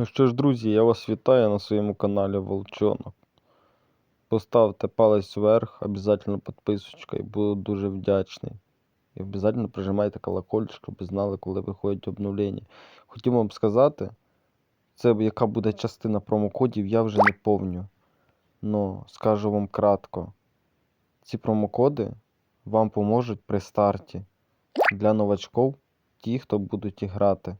Ну що ж, друзі, я вас вітаю на своєму каналі Волчонок. Поставте палець вверх, обов'язково підписочка і буду дуже вдячний. І обов'язково прижимайте колокольчик, щоб знали, коли виходять обновлення. Хотів вам сказати, це яка буде частина промокодів, я вже не помню. Но скажу вам кратко. Ці промокоди вам поможуть при старті для новачків, ті, хто будуть грати.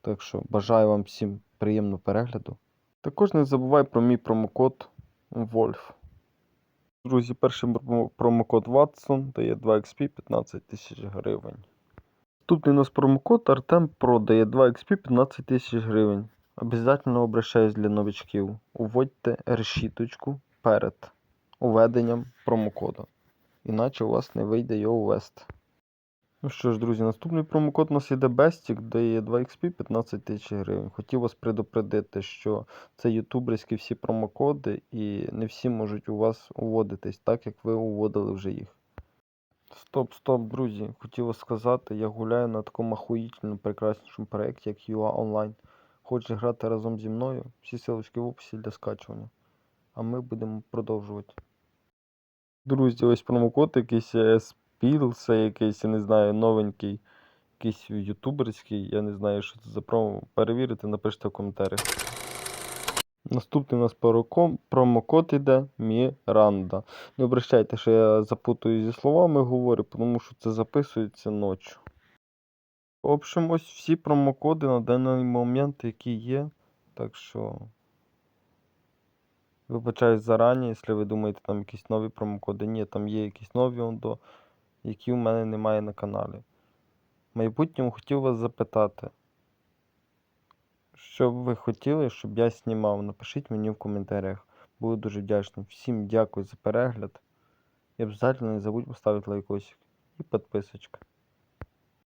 Так що бажаю вам всім приємного перегляду. Також не забувай про мій промокод Wolf. Друзі, перший промокод Watson дає 2 XP 15 тисяч гривень. Наступний у нас промокод Artem Pro дає 2 XP 15 тисяч гривень. Обязательно обращаюсь для новичків. Уводьте решіточку перед уведенням промокоду. Іначе у вас не вийде його ввести. Ну що ж, друзі, наступний промокод у нас іде Bestic, де є 2 XP 15 тисяч гривень. Хотів вас предупредити, що це ютуберські всі промокоди, і не всі можуть у вас уводитись, так як ви уводили вже їх. Стоп, стоп, друзі. Хотів вас сказати, я гуляю на такому ахуїтельному прекраснішому проєкті, як UA Online. Хочеш грати разом зі мною? Всі ссылочки в описі для скачування. А ми будемо продовжувати. Друзі, ось промокод якийсь це якийсь, я не знаю, новенький, якийсь ютуберський, я не знаю, що це за промо. Перевірите, напишіть в коментарях. Наступний у нас промокод іде Міранда. Не обращайте, що я запутую зі словами говорю, тому що це записується ночі. В общем, ось всі промокоди на даний момент, які є. Так що. Вибачаюсь зарані, якщо ви думаєте, там якісь нові промокоди. Ні, там є якісь нові ондо, які в мене немає на каналі. В майбутньому хотів вас запитати, що б ви хотіли, щоб я знімав? Напишіть мені в коментарях. Буду дуже вдячний. Всім дякую за перегляд. І обов'язково не забудь поставити лайкосик і підписочка.